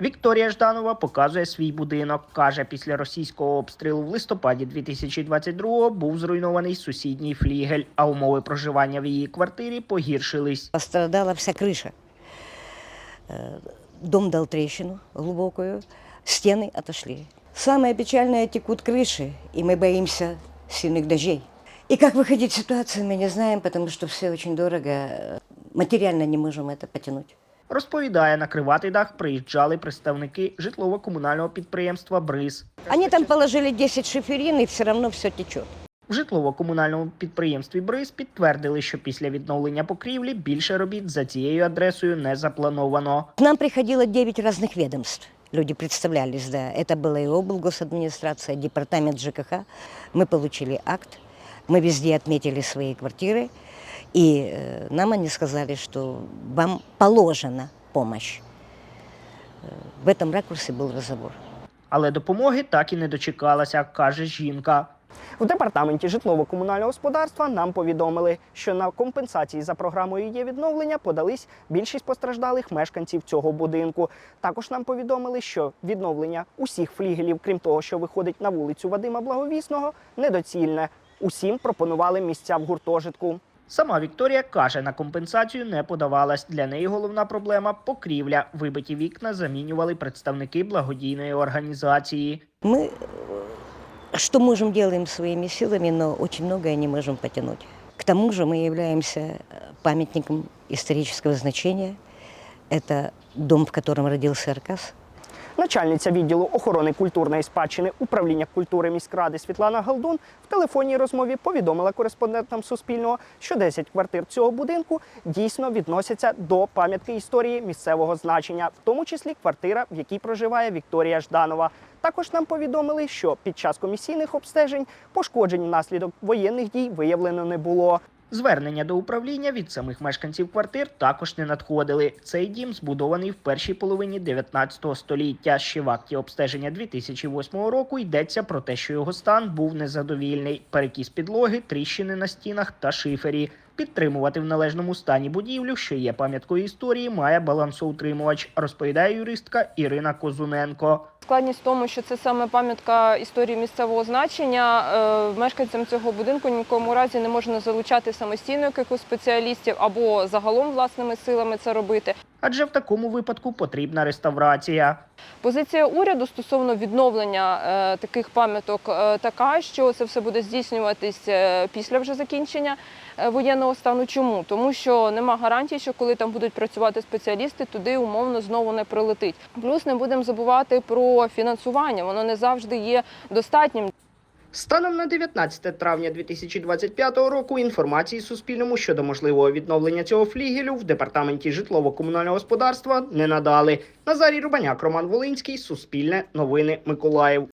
Вікторія Жданова показує свій будинок. Каже, після російського обстрілу в листопаді 2022-го був зруйнований сусідній флігель, а умови проживання в її квартирі погіршились. Пострадала вся крыша. Э, Дом дал трещину глубокую, стены отошли. Самое печальное текут крыши, и мы боимся сильных дождей. И как выходить из ситуации, мы не знаем, потому что все очень дорого. Э, Материально не можем это потянуть. Розповідає, накривати дах приїжджали представники житлово-комунального підприємства БРИЗ. Они там положили 10 шиферин, и все равно все течет. В житлово-комунальному підприємстві БРИЗ підтвердили, що після відновлення покрівлі більше робіт за цією адресою не заплановано. К нам приходило 9 разных ведомств. Люди представлялись, да. Это была и облгосадминистрация, департамент ЖКХ. Мы получили акт, мы везде отметили свои квартиры. И э, нам они сказали, что вам положена помощь. Э, В этом ракурсе был разговор. Але допомоги так і не дочекалася, каже жінка. В департаменті житлово-комунального господарства нам повідомили, що на компенсації за програмою є відновлення подались більшість постраждалих мешканців цього будинку. Також нам повідомили, що відновлення усіх флігелів, крім того, що виходить на вулицю Вадима Благовісного, недоцільне. Усім пропонували місця в гуртожитку. Сама Вікторія каже, на компенсацію не подавалась. Для неї головна проблема покрівля. Вибиті вікна замінювали представники благодійної організації. Мы э, что можем, делаем своими силами, но очень многое не можем потянуть. К тому же мы являемся э, памятником исторического значения. Это дом, в котором родился Аркас. Начальниця відділу охорони культурної спадщини управління культури міськради Світлана Галдун в телефонній розмові повідомила кореспондентам Суспільного, що 10 квартир цього будинку дійсно відносяться до пам'ятки історії місцевого значення, в тому числі квартира, в якій проживає Вікторія Жданова. Також нам повідомили, що під час комісійних обстежень пошкоджень внаслідок воєнних дій виявлено не було. Звернення до управління від самих мешканців квартир також не надходили. Цей дім збудований в першій половині 19 століття. Ще в акті обстеження 2008 року йдеться про те, що його стан був незадовільний. Перекіс підлоги, тріщини на стінах та шифері. Підтримувати в належному стані будівлю, що є пам'яткою історії, має балансоутримувач, розповідає юристка Ірина Козуненко. Складність в тому, що це саме пам'ятка історії місцевого значення. Е, Мешканцям цього будинку нікому разі не можна залучати самостійно якихось спеціалістів або загалом власними силами це робити. Адже в такому випадку потрібна реставрація. Позиція уряду стосовно відновлення е, таких пам'яток е, така, що це все буде здійснюватись е, після вже закінчення е, воєнного стану. Чому? Тому що нема гарантії, що коли там будуть працювати спеціалісти, туди умовно знову не прилетить. Плюс не будемо забувати про фінансування. Воно не завжди є достатнім. Станом на 19 травня 2025 року інформації Суспільному щодо можливого відновлення цього флігелю в департаменті житлово-комунального господарства не надали. Назарій Рубаняк, Роман Волинський, Суспільне, Новини Миколаїв.